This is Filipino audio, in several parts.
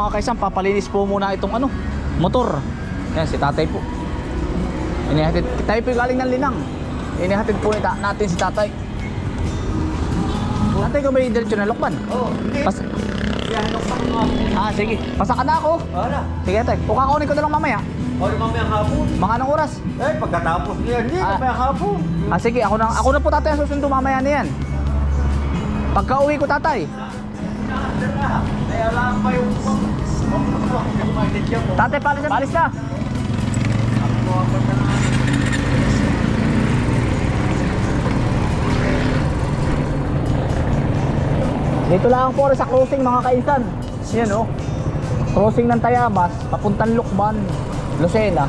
mga kaisan, papalinis po muna itong ano, motor. Yan, si tatay po. Inihatid, tayo po galing ng linang. Inihatid po nita, natin si tatay. Tatay ko may diretso na lokban. Oo, hindi. Pas nga. ah, sige. Pasaka na ako. Wala. Sige, tay. Kukakunin ko na lang mamaya. O, mamaya hapon. Mga anong oras? Eh, pagkatapos niya, hindi, Ah. mamaya hapon. Ah, sige. Ako na, ako na po tatay ang susundo mamaya na yan. Pagka uwi ko tatay. Lang pa yung... Tatay, palis na. Palis na. Dito lang po sa crossing mga kainsan. Yan oh. Crossing ng Tayabas, papuntang Lukban, Lucena.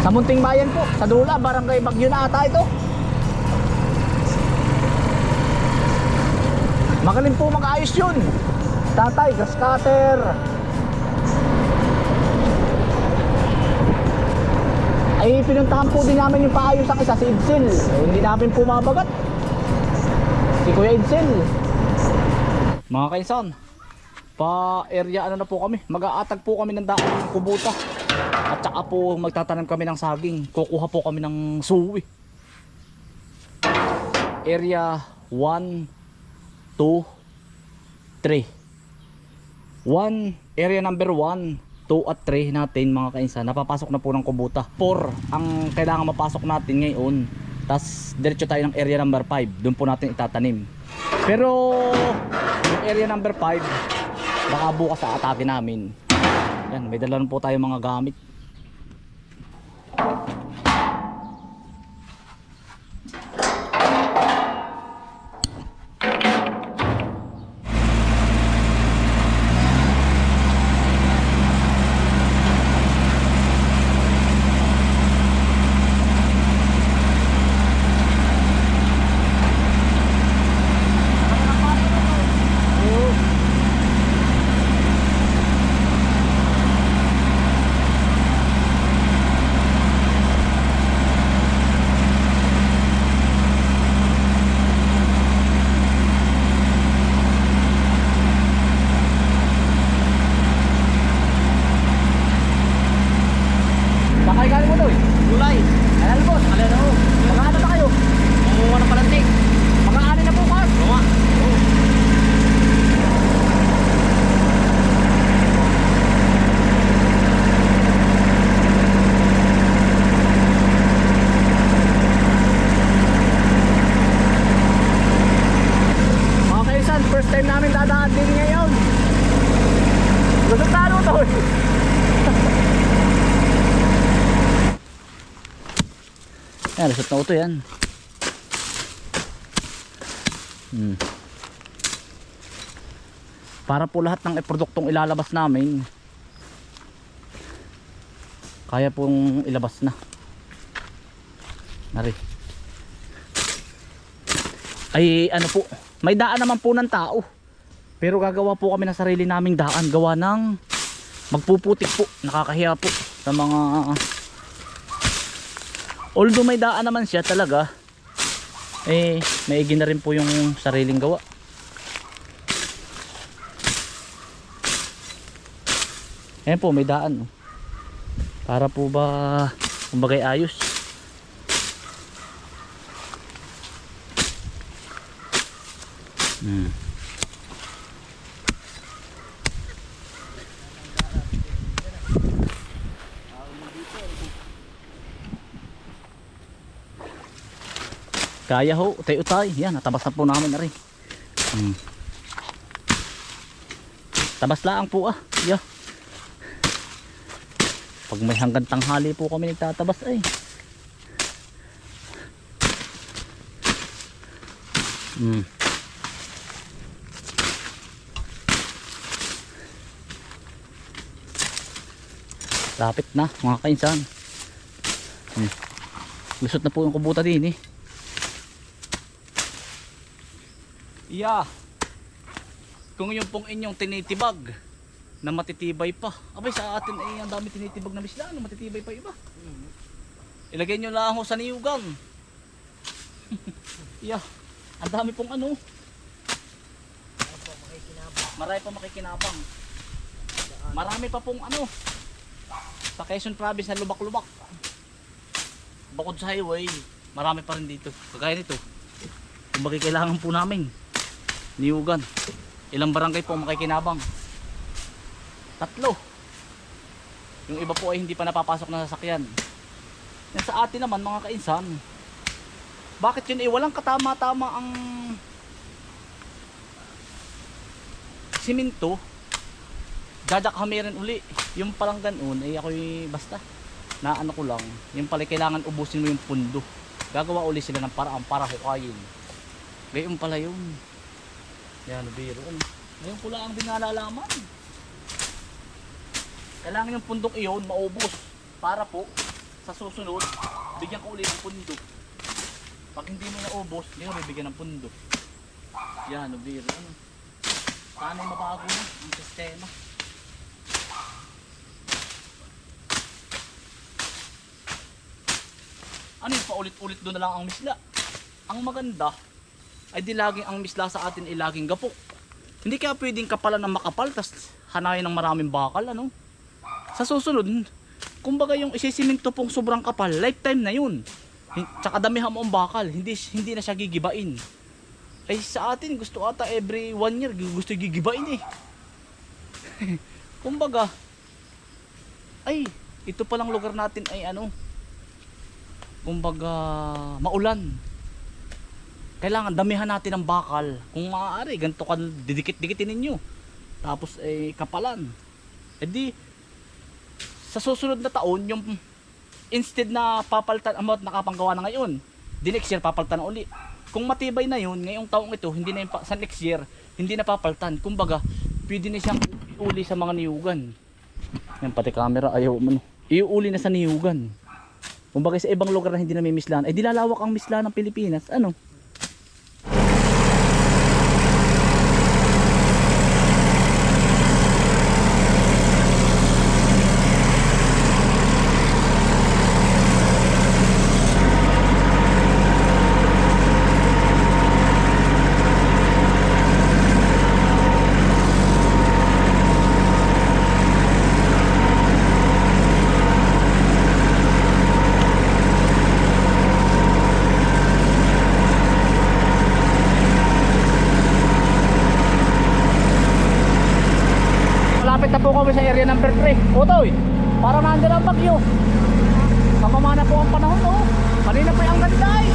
Sa Munting Bayan po, sa Dula, Barangay Bagyo na ata ito. Magaling po mag-ayos yun. Tatay, grass cutter. Ay pinuntahan po din namin yung paayos sa isa si Idsel. Eh, hindi namin po mabagat. Si Kuya Idsel. Mga kainsan, pa-area ano na po kami. Mag-aatag po kami ng daan ng kubuta. At saka po magtatanim kami ng saging. Kukuha po kami ng suwi. Area 1, 2, 3. 1, area number 1, 2 at 3 natin mga kainsan. Napapasok na po ng kubuta. 4 ang kailangan mapasok natin ngayon. Tapos diretso tayo ng area number 5. Doon po natin itatanim. Pero yung area number 5 baka bukas sa atake namin. Yan, may dala po tayo mga gamit. Sakay galing mo doy. Gulay. Ayan boss, alin na ho. Mag-ano na kayo? Mamuha ng palantik. Mag-ano na bukas? Oo. Mga kaisan, first time namin dadaan din ngayon. Gusto talo to. Auto yan. Hmm. Para po lahat ng produktong ilalabas namin, kaya pong ilabas na. Nari. Ay, ano po, may daan naman po ng tao. Pero gagawa po kami ng sarili naming daan. Gawa ng magpuputik po. Nakakahiya po sa mga Although may daan naman siya talaga, eh, maigi na rin po yung sariling gawa. Ayan po, may daan. oh. Para po ba, kumbagay ayos. Kaya ho, utay-utay. Yan, natabas na po namin na rin. Hmm. Tabas lang po ah. Yeah. Pag may hanggang tanghali po kami nagtatabas ay. Hmm. Lapit na mga kainsan. Hmm. Lusot na po yung kubuta din eh. Yeah. Kung yung pong inyong tinitibag na matitibay pa. Abay sa atin ay ang dami tinitibag na misla, no? matitibay pa iba. Ilagay nyo lang ho sa niyugang. yeah. Ang dami pong ano. Marami pa makikinabang. Marami pa pong ano sa Quezon Province na lubak-lubak. Bukod sa highway, marami pa rin dito. Kagaya nito. Kung kailangan po namin. Niyugan. Ilang barangay po ang makikinabang? Tatlo. Yung iba po ay hindi pa napapasok na sasakyan. Yan sa atin naman mga kainsan. Bakit yun eh walang katama-tama ang siminto jadak hamirin uli yung palang ganun ay ako'y basta na ano ko lang yung pala kailangan ubusin mo yung pundo gagawa uli sila ng paraan para hukayin gayon pala yun yan biro. Ngayon ko lang din nalalaman. Kailangan yung pundok iyon maubos para po sa susunod bigyan ko ulit ng pundo pag hindi mo naubos hindi mo bibigyan ng pundo yan biro. Ano? Sana mabago na ang sistema. Ano yung paulit-ulit doon na lang ang misla. Ang maganda ay di laging ang misla sa atin ay laging gapok hindi kaya pwedeng kapalan ng makapal tas hanayin ng maraming bakal ano? Sa susunod kumbaga yung isisiminto pong sobrang kapal lifetime na yun. Tsaka damihan mo ang bakal hindi, hindi na siya gigibain. Ay sa atin gusto ata every one year gusto gigibain eh. Kumbaga ay ito palang lugar natin ay ano? Kumbaga maulan kailangan damihan natin ng bakal. Kung maaari ganito ka didikit-dikitin ninyo. Tapos eh kapalan. Eh di sa susunod na taon yung instead na papalitan ang mga nakapanggawa na ngayon di next year papalitan uli. Kung matibay na yun ngayong taong ito hindi na yung sa next year hindi na papalitan kumbaga pwede na siyang iuli sa mga niyugan. Yan pati camera ayaw mo iuli na sa niyugan. Kumbaga sa ibang lugar na hindi na may mislan ay dilalawak ang mislan ng Pilipinas. Ano Malapit na po kami sa area number 3. Otoy, para nandun ang bagyo. Kamama na po ang panahon, oh. Kanina pa yung ganda, eh.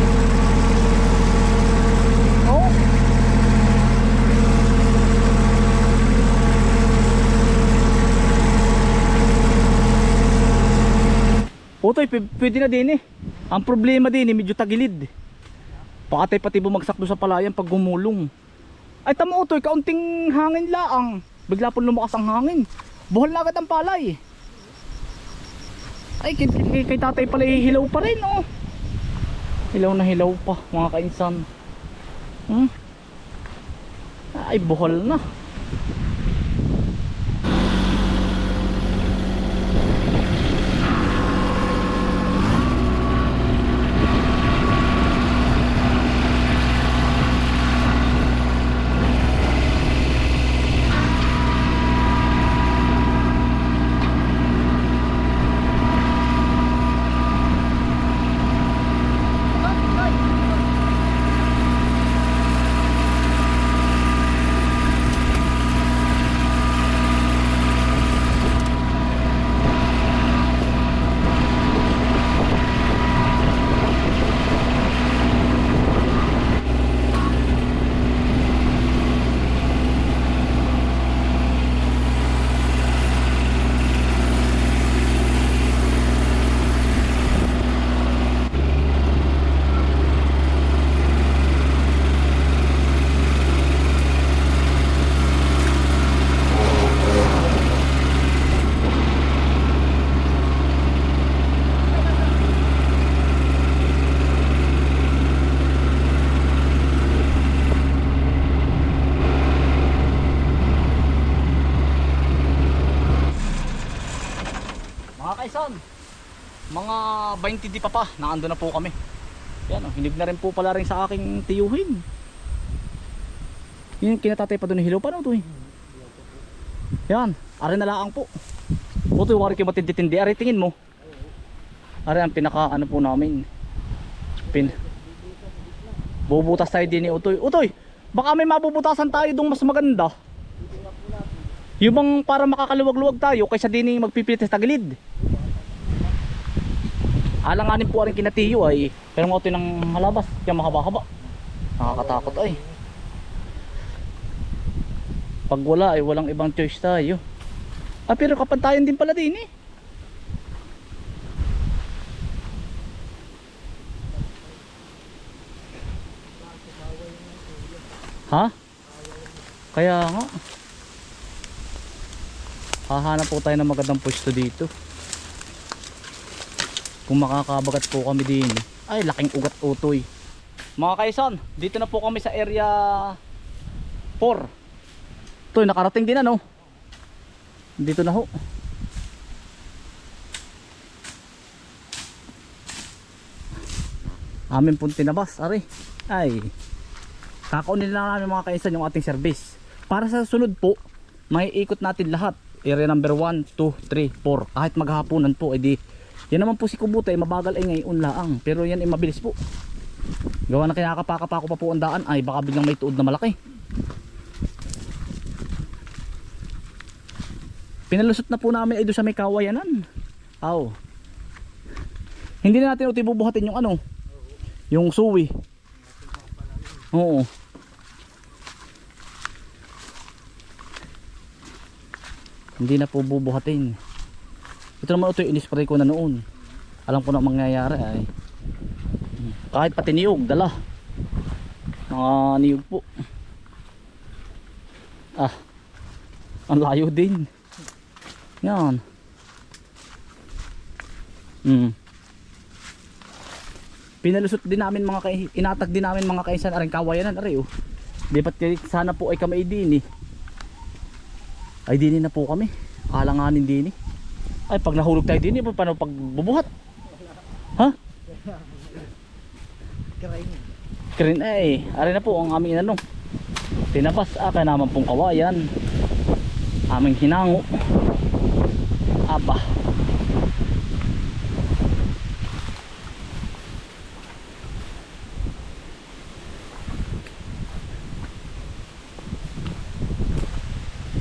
Oh. Otoy, p- pwede na din eh. Ang problema din eh, medyo tagilid. Pakatay pati bumagsak doon sa palayan pag gumulong. Ay tamo utoy, kaunting hangin laang. Bigla po lumakas ang hangin. Buhol na agad ang palay. Ay, kay, kay, kay tatay pala hilaw pa rin, oh. Hilaw na hilaw pa, mga kainsan. Hmm? Ay, buhol na. Mga kaisan, mga 20 di pa pa, naando na po kami. Yan, oh, hinig na rin po pala rin sa aking tiyuhin. Yun, kinatatay pa doon hilaw. Paano ito eh? Yan, ari na lang po. Utoy, wari kayo matindi-tindi. Ari, tingin mo. Ari ang pinaka ano po namin. Pin Bubutas tayo din ni Utoy. Utoy, baka may mabubutasan tayo dong mas maganda. Yung bang para makakaluwag-luwag tayo kaysa din yung magpipilit sa tagilid. Alanganin po rin kinatiyo ay pero mga Utoy ng halabas, kaya mahaba-haba. Nakakatakot ay. Pag wala ay walang ibang choice tayo. Ah pero kapantayan din pala din eh. Ha? Kaya nga. Hahanap po tayo ng magandang pwesto dito. Kung makakabagat po kami din. Ay, laking ugat utoy. Mga kaisan, dito na po kami sa area 4. Ito, nakarating din ano. Dito na ho. Amin pong tinabas, ari. Ay. Kakaunin lang namin mga kaisan yung ating service. Para sa sunod po, may ikot natin lahat. Area number 1, 2, 3, 4. Kahit maghahaponan po, edi yan naman po si Kubutay, mabagal ay ngayon laang. Pero yan ay mabilis po. Gawa na kinakapaka-pako pa po ang daan, ay baka biglang may tuod na malaki. Pinalusot na po namin ay doon sa may kawayanan. Aw. Hindi na natin uti bubuhatin yung ano. Yung suwi. Oo. Hindi na po bubuhatin. Ito naman ito inispray ko na noon. Alam ko na ang mangyayari ay kahit pati niyog, dala. Mga niyog po. Ah. Ang layo din. Yan. Mm. Pinalusot din namin mga kay inatag din namin mga kaisan aring kawayanan ari oh. Kay- sana po ay kami din eh. Ay dini na po kami. Alanganin din eh. Ay pag nahulog tayo din eh, paano pag bubuhat? Ha? Krin ay, ari na po ang aming inanong. Tinabas aka naman pong kawayan. Aming hinango. Aba.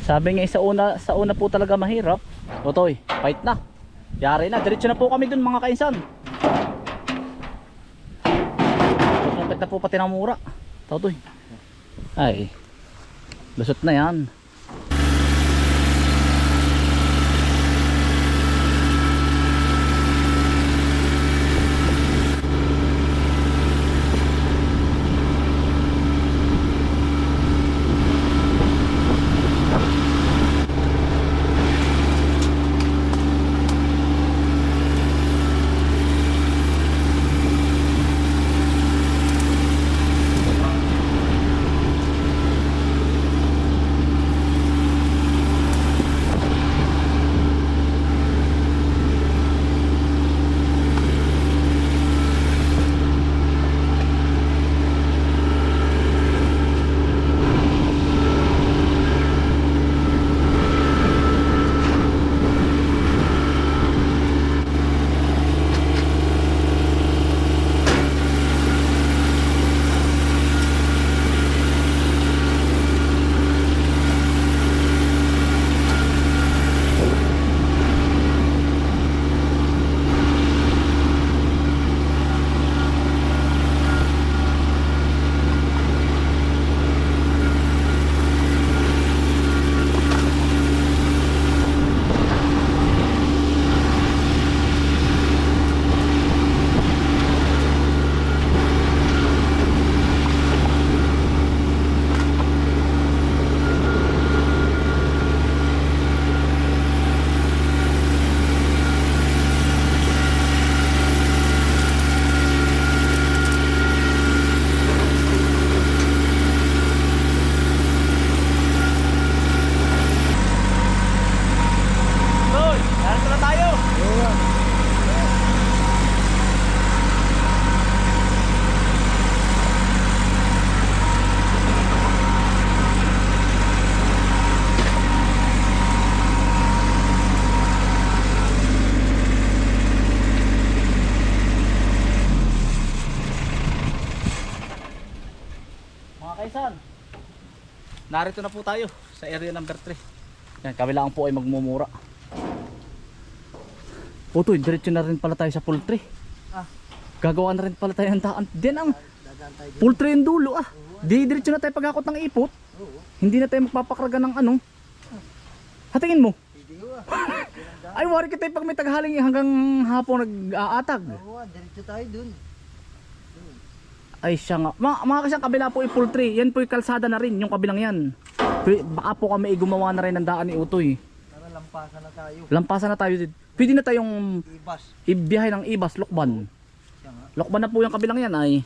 Sabi nga sa una, sa una po talaga mahirap. Otoy, fight na. Yari na, diretso na po kami dun mga kainsan. Susumpit na po pati ng mura. Totoy. Ay. Lusot na yan. Narito na po tayo sa area number 3. Yan, kabilaan po ay magmumura. Oto, diretso na rin pala tayo sa poultry. Ah. Gagawa na rin pala tayo ng daan. Diyan ang poultry yung dulo ah. Di diretso na tayo pagkakot ng ipot. Hindi na tayo magpapakraga ng ano. Hatingin mo. Ay, wari kita pag may tagahaling hanggang hapon nag-aatag. Oo, diretso tayo dun. Ay siya nga. Mga, mga kasyang kabila po yung poultry. Yan po yung kalsada na rin, yung kabilang yan. Baka po kami ay gumawa na rin ng daan ni Utoy. Tara, lampasan na tayo. Lampasan na tayo. Pwede na tayong Ibas. ibiyahe ng Ibas, Lokban. Siya nga. Lokban na po yung kabilang yan ay.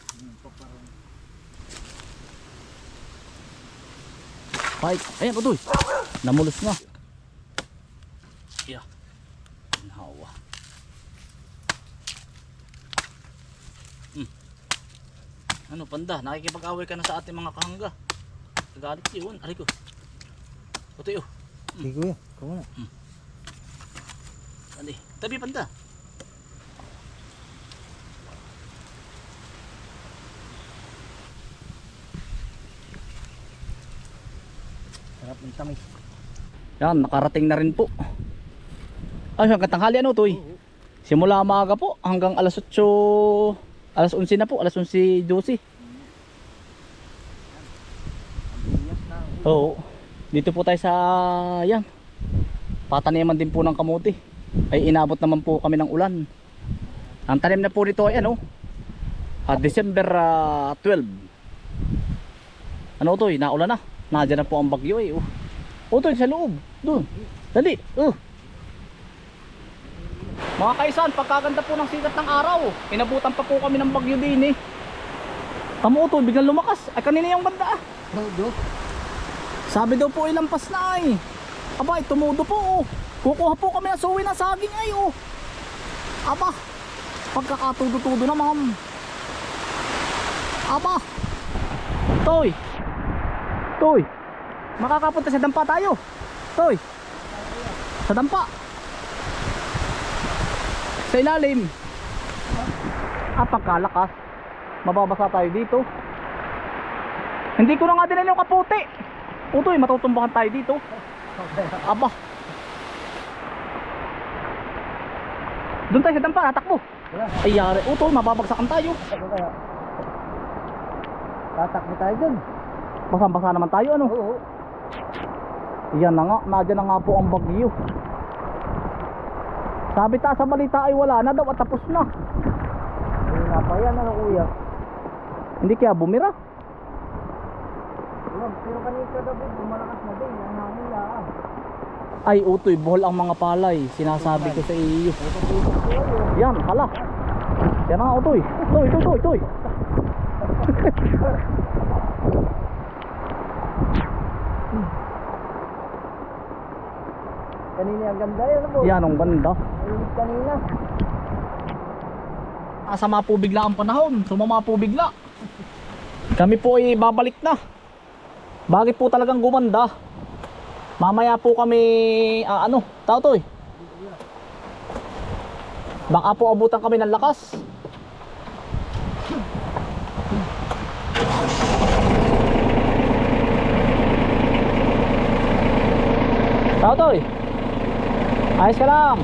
Fight. Ayan, Utoy. Namulos na. Yeah. Nahawa. Ano, panda? Nakikipag-away ka na sa ating mga kahangga. Nagalit yun. Aray ko. Utoy, oh. Sige kuya, ikaw muna. Andi, tabi panda. Sarap ng tamis. Yan, nakarating na rin po. Ay, hanggang tanghali ano to eh. Simula maaga po hanggang alas 8, alas 11 na po, alas 11, 12. Biyak na. Oo. Dito po tayo sa yan. Pataniman din po ng kamuti. Ay inabot naman po kami ng ulan. Ang tanim na po nito ay ano? ah, December ah, 12. Ano to? Naulan na. Nandiyan na po ang bagyo eh. Oh. To, sa loob. Doon. Dali. Oh. Mga kaisan, pagkaganda po ng sikat ng araw, inabutan pa po kami ng bagyo din eh. Tamo to, biglang lumakas. Ay kanina yung banda ah. Sabi daw po ilampas na ay. Aba, ay, tumudo po oh. Kukuha po kami ng suwi ng saging ay oh. Aba, pagkakatudo-tudo na ma'am. Aba. Toy. Toy. Makakapunta sa dampa tayo. Toy. Sa dampa. Sa ilalim. Pagkalakas. Mababasa tayo dito. Hindi ko na nga dinala yung kaputi. Utoy, matutumbakan tayo dito. Aba. Doon tayo sa dampa, tatakbo. Wala. Ay, yari. Utoy, mababagsakan tayo. Tatakbo tayo dun. Basang-basa naman tayo, ano? Oo. Yan na nga, nadyan na nga po ang bagyo. Sabi ta sa balita ay wala na daw at tapos na. Nga pa yan, ano kuya? Hindi kaya bumira. Wala, pero kanina David, bumalakas na din. Ang hangin lang. Ay, utoy, buhol ang mga palay. Sinasabi ko sa iyo. Yan, hala. Yan na utoy. Utoy, utoy, utoy, utoy. Kanina ang ganda yan, ano? Yan ang ganda. Ayun kanina. Asama po bigla ang panahon. Sumama po bigla. Kami po ay babalik na. Bakit po talagang gumanda? Mamaya po kami, ah, ano, tao to eh. Baka po abutan kami ng lakas. Tao to eh. Ayos ka lang.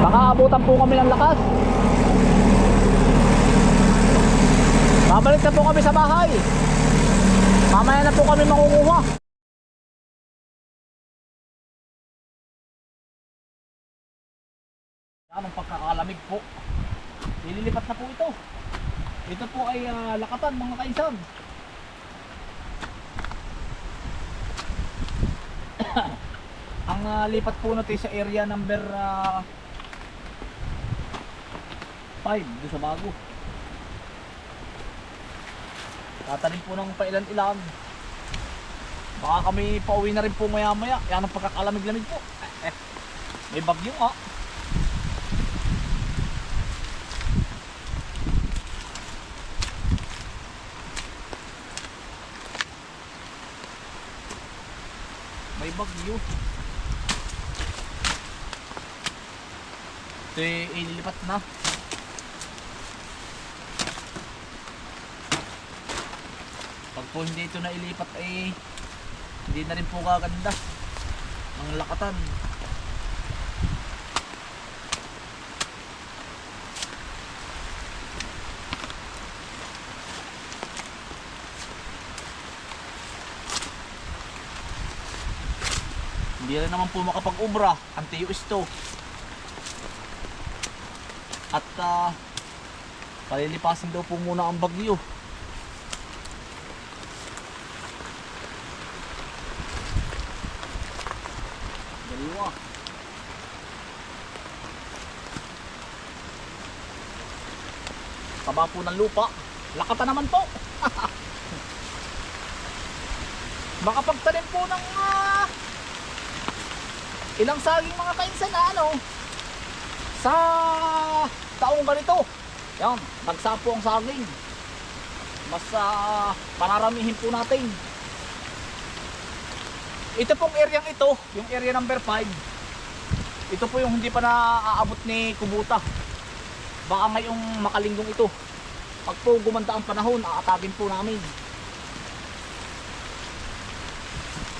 Baka abutan po kami ng lakas. Babalik na po kami sa bahay. Mamaya na po kami mangunguha. Yan ang pagkakalamig po. Nililipat na po ito. Ito po ay ah, lakatan mga kaisan. ang ah, lipat po natin sa area number 5 doon sa bago. Tatanim po ng pailan-ilan. Baka kami pauwi na rin po maya maya. Yan ang pagkakalamig-lamig po. Eh, eh. May bagyo nga. May bagyo. Ito yung ililipat na. Pag po hindi ito na ilipat ay eh, hindi na rin po kaganda. Ang lakatan. Hindi rin naman po makapag-ubra ang tiyo isto. At ah, palilipasin daw po muna ang bagyo. Daliwa. Taba po ng lupa. Lakata naman po. Baka pagtanim po ng ah, ilang saging mga kainsan na ano sa taong ganito. Yan, nagsapo ang saging. Mas ah, panaramihin po natin. Ito pong area ito, yung area number 5. Ito po yung hindi pa naaabot ni Kubuta. Baka ngayong makalinggong ito. Pag po gumanda ang panahon, aatagin po namin.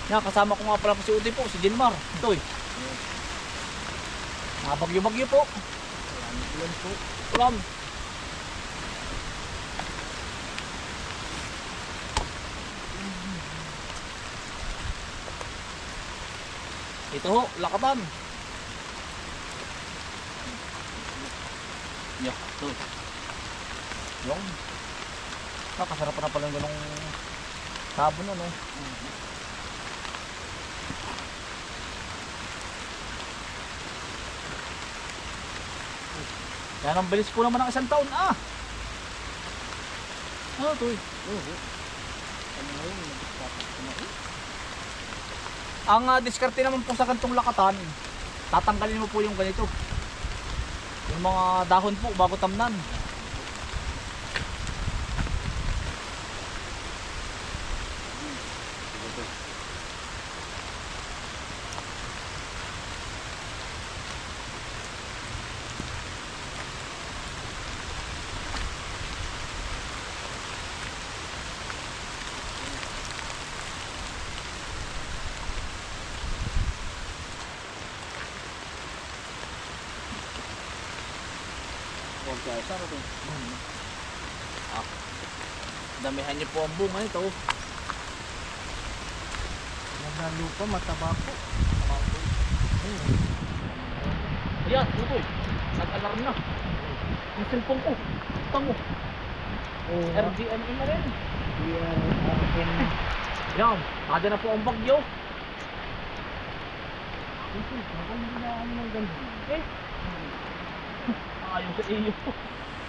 Yan, kasama ko nga pala po si Uday po, si Gilmar. Ito eh. Nabagyo-bagyo po. Yan po. Ulam. Ito ho, lakatan. Yeah, ito. Yung. Nakasarap na pala yung ganong sabon ano. Yan ang bilis po naman ng isang taon ah. Ano to eh? Ko. Ang ah, diskarte naman po sa kantong lakatan, tatanggalin mo po yung ganito. Yung mga dahon po bago tamnan. Huwag kaya sa rin. Ah. Damihan niyo po ang bunga nito. Naglalo pa, mataba po. Ayan, tutoy. Nag-alarm na. Yung cellphone ko. Oo. nga. RGME na rin. Yan, akin. Yan. Ada na po ang bagyo. Ito, ako hindi na ano ng ganun. Eh. Ayaw sa iyo.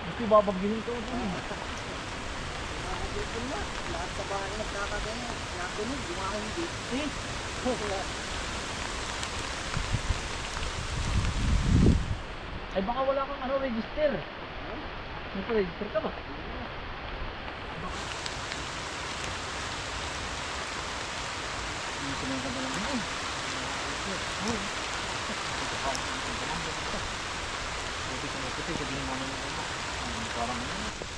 Gusto babagyohin ko. Dito na, lahat sa bahay nagkakaganyan. Nakunog, mga hindi. Eh. Ay baka wala kang ano register. Nagpa-register ka ba? Hindi ko nang kadalang yun. Buti ka maputi sa ginawa mo ng ano. Parang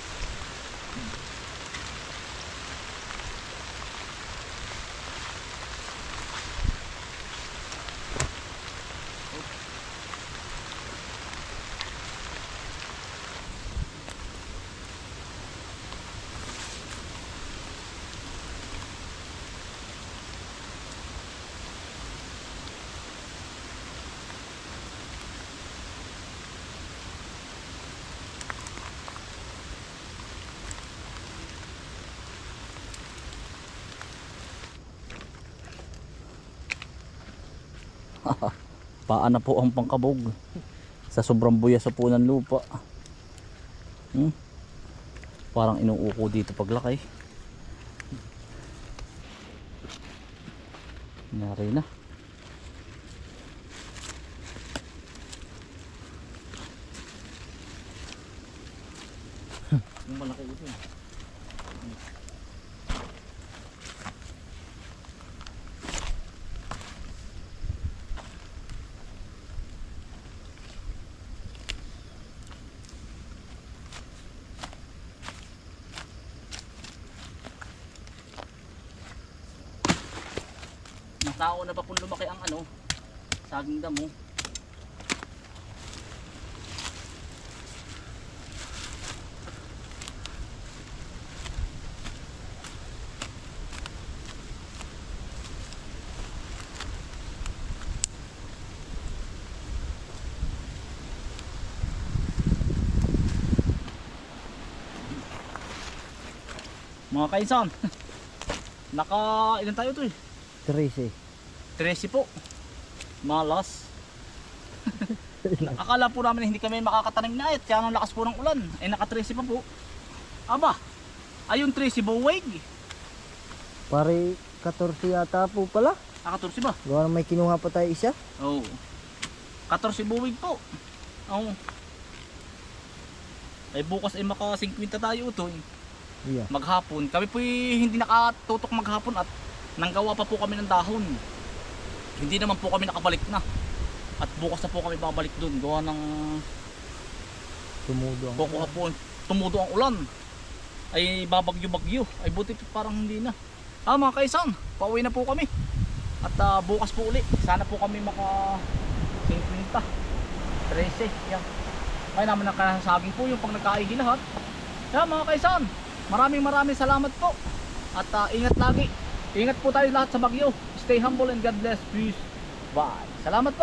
Paan na po ang pangkabog sa sobrang buya sa punan lupa. Hmm? Parang inuuko dito paglaki. Nari na. Yung malaki ito. eh. Nauna pa pong lumaki ang ano, saging damo. Mga kainsan, naka ilan tayo to eh? 13. 13 po. Malas. Akala po namin hindi kami makakatanim na it. Kaya nang lakas po ng ulan. Ay naka 13 pa po. Aba. Ayun 13 buwig. Pare 14 yata po pala. Ah, 14 ba? Gawa na may kinuha pa tayo isa. Oo. Oh. 14 buwig po. Oo. Ay bukas ay maka 50 tayo ito. eh. Yeah. Maghapon. Kami po hindi nakatutok maghapon at nanggawa pa po kami ng dahon. Hindi naman po kami nakabalik na. At bukas na po kami babalik doon. Gawa ng Tumudo ang Kukuha po, tumudo ang ulan. Ay babagyo-bagyo. Ay buti parang hindi na. Ah mga kaisan, pauwi na po kami. At ah, bukas po uli. Sana po kami maka 50. 13. Yan. Ay naman nakasaging po yung pag nagkaigi lahat. Yan mga kaisan, maraming maraming salamat po. At ah, ingat lagi. Ingat po tayo lahat sa bagyo. Stay humble and God bless. Peace. Bye. Salamat po.